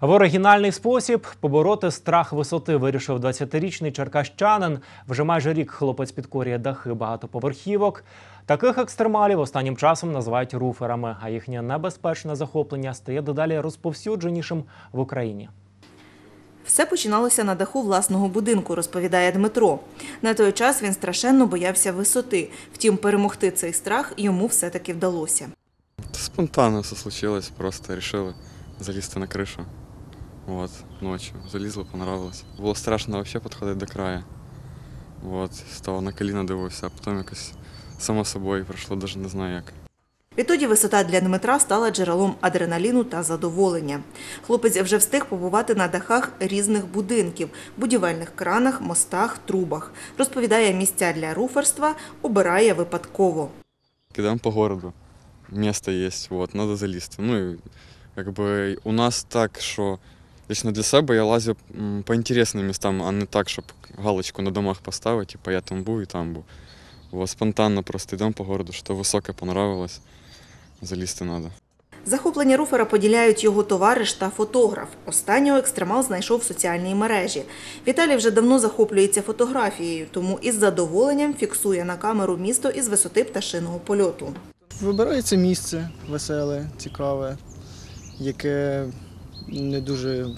В оригінальний спосіб побороти страх висоти вирішив 20-річний черкащанин. Вже майже рік хлопець підкорює дахи багатоповерхівок. Таких екстремалів останнім часом називають руферами, а їхнє небезпечне захоплення стає дедалі розповсюдженішим в Україні. Все починалося на даху власного будинку, розповідає Дмитро. На той час він страшенно боявся висоти. Втім, перемогти цей страх йому все-таки вдалося. Спонтанно все случилось, просто решила залезть на крышу. Вот, ночью. Залізла, понравилось. Було страшно вообще підходити до краю. Вот, стало на коліна дивився, а потім якось само собою пройшло, навіть не знаю як. Відтоді висота для Дмитра стала джерелом адреналіну та задоволення. Хлопець вже встиг побувати на дахах різних будинків, будівельних кранах, мостах, трубах. Розповідає, місця для руферства обирає випадково. Кидаємо по городу. Есть, вот, надо залізти. Ну якби у нас так, що лично для себе я лазю по інтересним містам, а не так, щоб галочку на домах поставити, типу я там був і там був. Вот, спонтанно просто йдемо по городу, що високе понравилось, залізти треба. Захоплення руфера поділяють його товариш та фотограф. Останнього екстремал знайшов в соціальній мережі. Віталій вже давно захоплюється фотографією, тому із задоволенням фіксує на камеру місто із висоти пташиного польоту. Вибирається місце веселе, цікаве, яке не дуже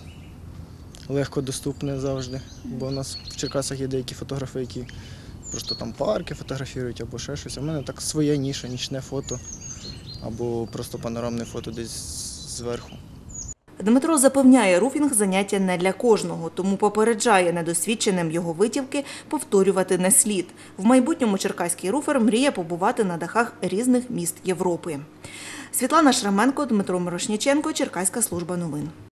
легко доступне завжди. Бо у нас в Черкасах є деякі фотографи, які просто там парки фотографують або ще щось. В мене так своя ніша, нічне фото, або просто панорамне фото десь зверху. Дмитро запевняє, руфінг заняття не для кожного, тому попереджає недосвідченим його витівки повторювати не слід. В майбутньому черкаський руфер мріє побувати на дахах різних міст Європи. Світлана Шраменко, Дмитро Мирошніченко, Черкаська служба новин.